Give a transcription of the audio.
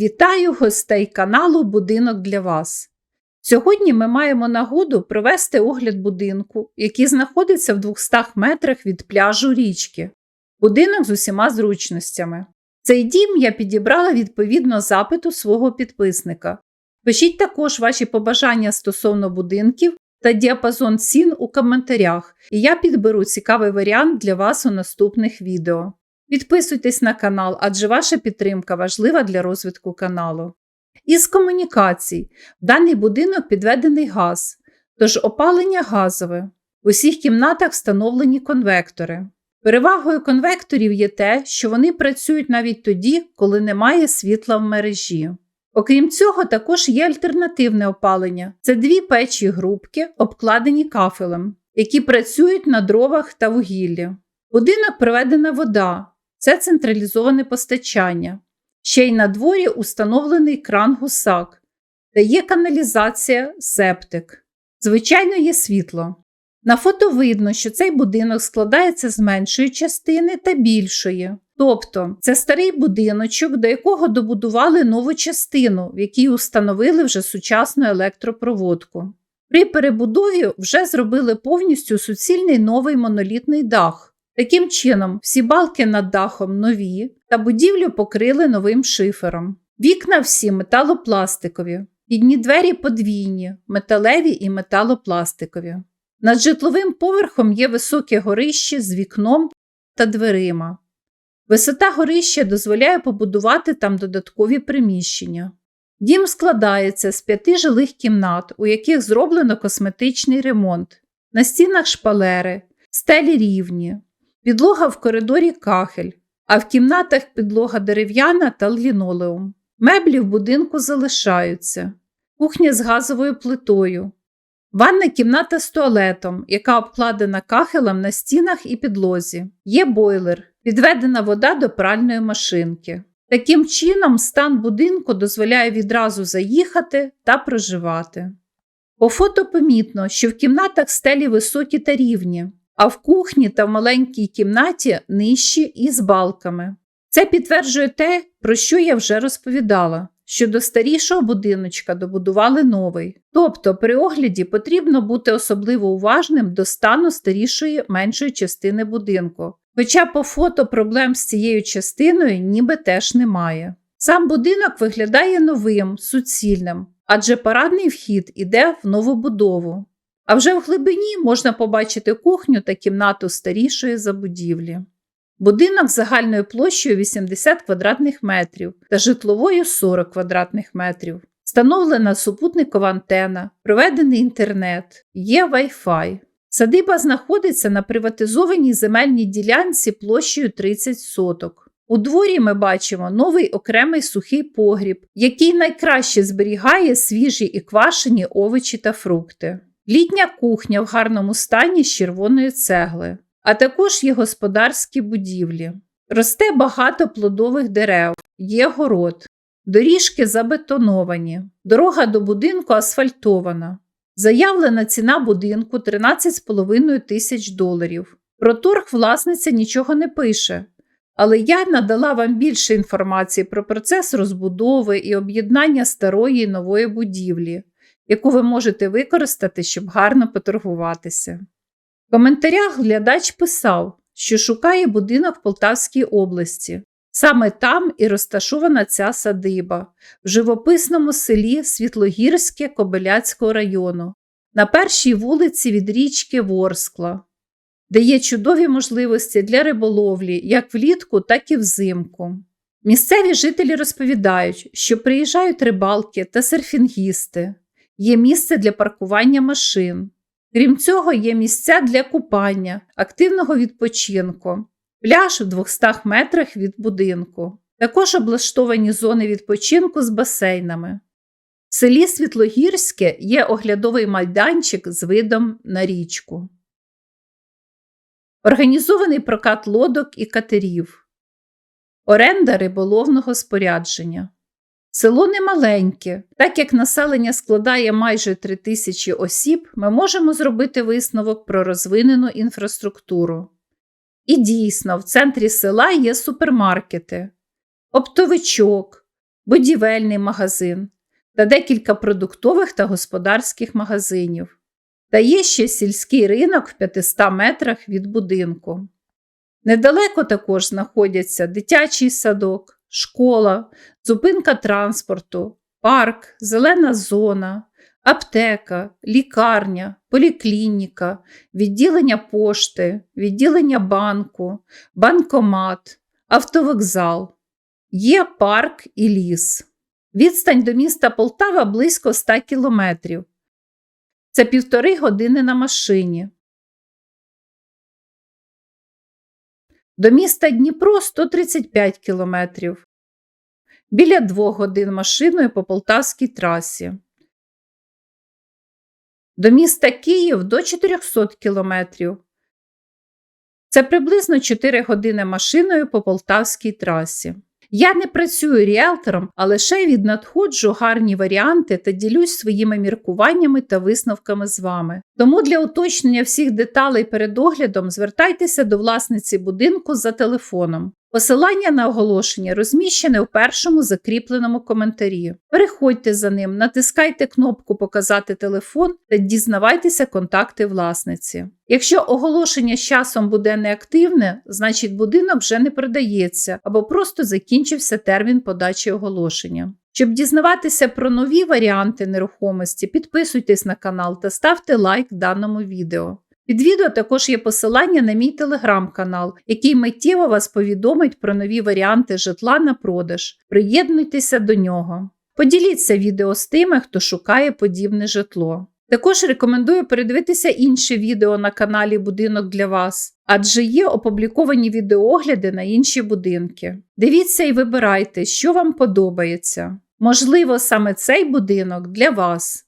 Вітаю гостей каналу Будинок для вас. Сьогодні ми маємо нагоду провести огляд будинку, який знаходиться в 200 метрах від пляжу річки. Будинок з усіма зручностями. Цей дім я підібрала відповідно запиту свого підписника. Пишіть також ваші побажання стосовно будинків та діапазон цін у коментарях, і я підберу цікавий варіант для вас у наступних відео. Підписуйтесь на канал, адже ваша підтримка важлива для розвитку каналу. Із комунікацій в даний будинок підведений газ, тож опалення газове. В усіх кімнатах встановлені конвектори. Перевагою конвекторів є те, що вони працюють навіть тоді, коли немає світла в мережі. Окрім цього, також є альтернативне опалення це дві печі грубки, обкладені кафелем, які працюють на дровах та вугіллі. Будинок приведена вода, це централізоване постачання. Ще й на дворі установлений кран гусак, та є каналізація, септик. Звичайно, є світло. На фото видно, що цей будинок складається з меншої частини та більшої. Тобто це старий будиночок, до якого добудували нову частину, в якій установили вже сучасну електропроводку. При перебудові вже зробили повністю суцільний новий монолітний дах. Таким чином, всі балки над дахом нові та будівлю покрили новим шифером. Вікна всі металопластикові, підні двері подвійні, металеві і металопластикові. Над житловим поверхом є високе горище з вікном та дверима. Висота горища дозволяє побудувати там додаткові приміщення. Дім складається з п'яти жилих кімнат, у яких зроблено косметичний ремонт, на стінах шпалери, стелі рівні, підлога в коридорі кахель, а в кімнатах підлога дерев'яна та лінолеум. Меблі в будинку залишаються, кухня з газовою плитою, ванна кімната з туалетом, яка обкладена кахелем на стінах і підлозі, є бойлер, підведена вода до пральної машинки. Таким чином, стан будинку дозволяє відразу заїхати та проживати. По фото помітно, що в кімнатах стелі високі та рівні, а в кухні та в маленькій кімнаті нижчі і з балками. Це підтверджує те, про що я вже розповідала, що до старішого будиночка добудували новий. Тобто при огляді потрібно бути особливо уважним до стану старішої меншої частини будинку. Хоча по фото проблем з цією частиною ніби теж немає. Сам будинок виглядає новим, суцільним, адже парадний вхід іде в новобудову. А вже в глибині можна побачити кухню та кімнату старішої забудівлі. Будинок загальною площею 80 квадратних метрів та житловою 40 квадратних метрів. Встановлена супутникова антена, проведений інтернет, є Wi-Fi. Садиба знаходиться на приватизованій земельній ділянці площею 30 соток. У дворі ми бачимо новий окремий сухий погріб, який найкраще зберігає свіжі і квашені овочі та фрукти. Літня кухня в гарному стані з червоної цегли, а також є господарські будівлі. Росте багато плодових дерев, є город, доріжки забетоновані, дорога до будинку асфальтована. Заявлена ціна будинку 13,5 тисяч доларів. Про торг власниця нічого не пише, але я надала вам більше інформації про процес розбудови і об'єднання старої і нової будівлі, яку ви можете використати, щоб гарно поторгуватися. В коментарях глядач писав, що шукає будинок в Полтавській області. Саме там і розташована ця садиба в живописному селі Світлогірське Кобиляцького району, на першій вулиці від річки Ворскла, де є чудові можливості для риболовлі як влітку, так і взимку. Місцеві жителі розповідають, що приїжджають рибалки та серфінгісти, є місце для паркування машин. Крім цього, є місця для купання, активного відпочинку, пляж в 200 метрах від будинку. Також облаштовані зони відпочинку з басейнами. В селі Світлогірське є оглядовий майданчик з видом на річку. Організований прокат лодок і катерів, оренда риболовного спорядження. Село немаленьке, так як населення складає майже 3 тисячі осіб, ми можемо зробити висновок про розвинену інфраструктуру. І дійсно, в центрі села є супермаркети, оптовичок, будівельний магазин та декілька продуктових та господарських магазинів. Та є ще сільський ринок в 500 метрах від будинку. Недалеко також знаходяться дитячий садок, школа, зупинка транспорту, парк, зелена зона, аптека, лікарня, поліклініка, відділення пошти, відділення банку, банкомат, автовокзал. Є парк і ліс. Відстань до міста Полтава близько 100 кілометрів. Це півтори години на машині. До міста Дніпро 135 кілометрів. Біля двох годин машиною по Полтавській трасі. До міста Київ до 400 кілометрів. Це приблизно 4 години машиною по Полтавській трасі. Я не працюю ріелтором, а лише віднадходжу гарні варіанти та ділюсь своїми міркуваннями та висновками з вами. Тому для уточнення всіх деталей перед оглядом звертайтеся до власниці будинку за телефоном. Посилання на оголошення розміщене у першому закріпленому коментарі. Переходьте за ним, натискайте кнопку Показати телефон та дізнавайтеся контакти власниці. Якщо оголошення з часом буде неактивне, значить будинок вже не продається або просто закінчився термін подачі оголошення. Щоб дізнаватися про нові варіанти нерухомості, підписуйтесь на канал та ставте лайк даному відео. Під відео також є посилання на мій телеграм-канал, який миттєво вас повідомить про нові варіанти житла на продаж. Приєднуйтеся до нього. Поділіться відео з тими, хто шукає подібне житло. Також рекомендую передивитися інше відео на каналі Будинок для вас, адже є опубліковані відеоогляди на інші будинки. Дивіться і вибирайте, що вам подобається. Можливо, саме цей будинок для вас.